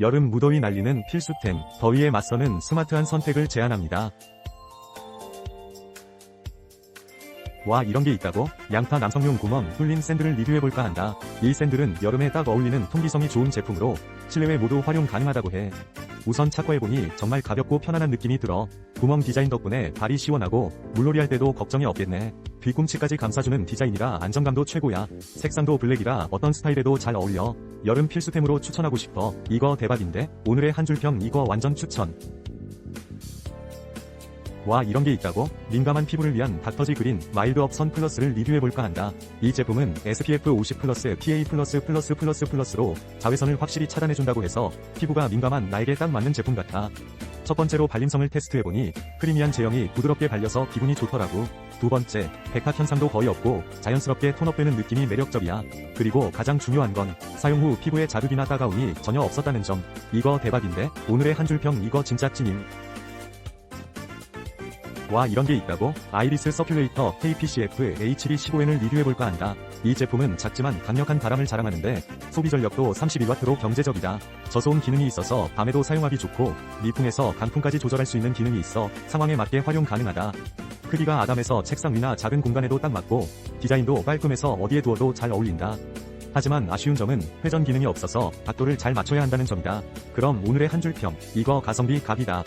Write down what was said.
여름 무더위 날리는 필수템, 더위에 맞서는 스마트한 선택을 제안합니다. 와 이런 게 있다고? 양파 남성용 구멍 뚫린 샌들을 리뷰해볼까 한다. 이 샌들은 여름에 딱 어울리는 통기성이 좋은 제품으로 실내외 모두 활용 가능하다고 해. 우선 착과해보니 정말 가볍고 편안한 느낌이 들어. 구멍 디자인 덕분에 발이 시원하고 물놀이 할 때도 걱정이 없겠네. 뒤꿈치까지 감싸주는 디자인이라 안정감도 최고야. 색상도 블랙이라 어떤 스타일에도 잘 어울려. 여름 필수템으로 추천하고 싶어. 이거 대박인데? 오늘의 한 줄평 이거 완전 추천. 와 이런 게 있다고? 민감한 피부를 위한 닥터지 그린 마일드업 선 플러스를 리뷰해볼까 한다. 이 제품은 SPF 50 플러스 PA 플러스 플러스 플러스 플러스로 자외선을 확실히 차단해준다고 해서 피부가 민감한 나에게 딱 맞는 제품 같아. 첫 번째로 발림성을 테스트해보니 크리미한 제형이 부드럽게 발려서 기분이 좋더라고. 두 번째, 백탁 현상도 거의 없고 자연스럽게 톤업되는 느낌이 매력적이야. 그리고 가장 중요한 건 사용 후 피부에 자극이나 따가움이 전혀 없었다는 점. 이거 대박인데? 오늘의 한 줄 평 이거 진짜 찐임. 와 이런 게 있다고? 아이리스 서큘레이터 KPCF H215N을 리뷰해볼까 한다. 이 제품은 작지만 강력한 바람을 자랑하는데 소비 전력도 32W로 경제적이다. 저소음 기능이 있어서 밤에도 사용하기 좋고 미풍에서 강풍까지 조절할 수 있는 기능이 있어 상황에 맞게 활용 가능하다. 크기가 아담해서 책상 위나 작은 공간에도 딱 맞고 디자인도 깔끔해서 어디에 두어도 잘 어울린다. 하지만 아쉬운 점은 회전 기능이 없어서 각도를 잘 맞춰야 한다는 점이다. 그럼 오늘의 한 줄 평 이거 가성비 갑이다.